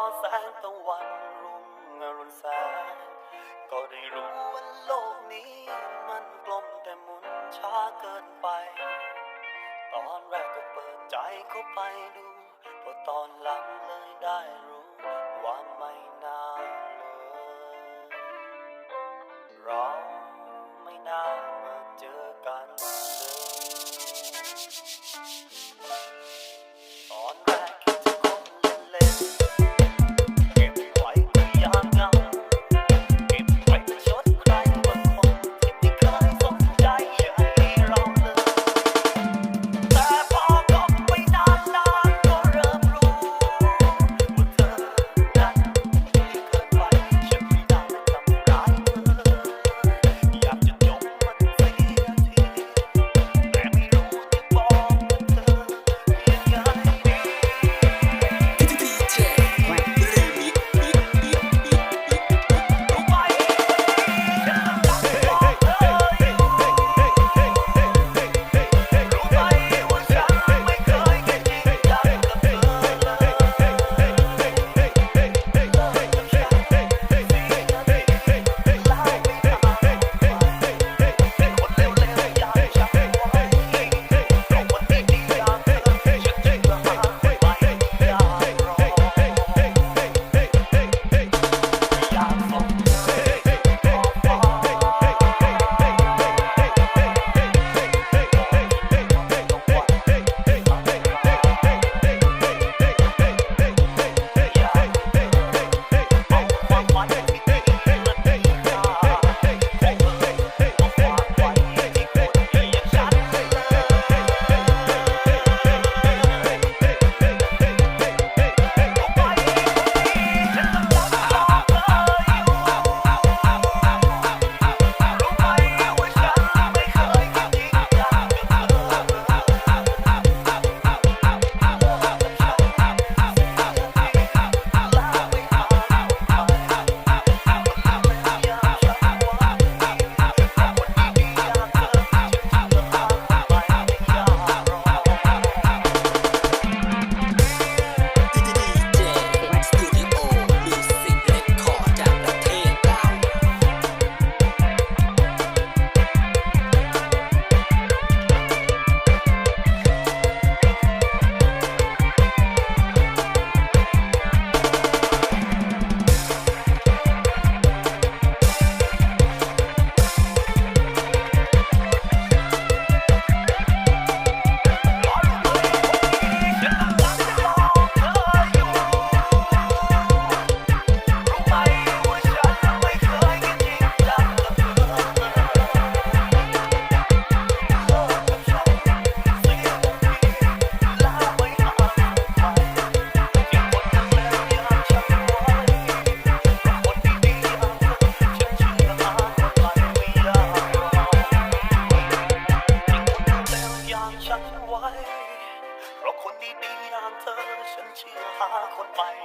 อแสงตะวันรุ่งอรุณแสงก็ได้รู้ว่าโลกนี้มันกลมแต่มุนช้าเกินไป ตอนแรกก็เปิดใจเข้าไปดูพอตอนหลังเลยได้รู้ว่าไม่นาน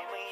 ไม่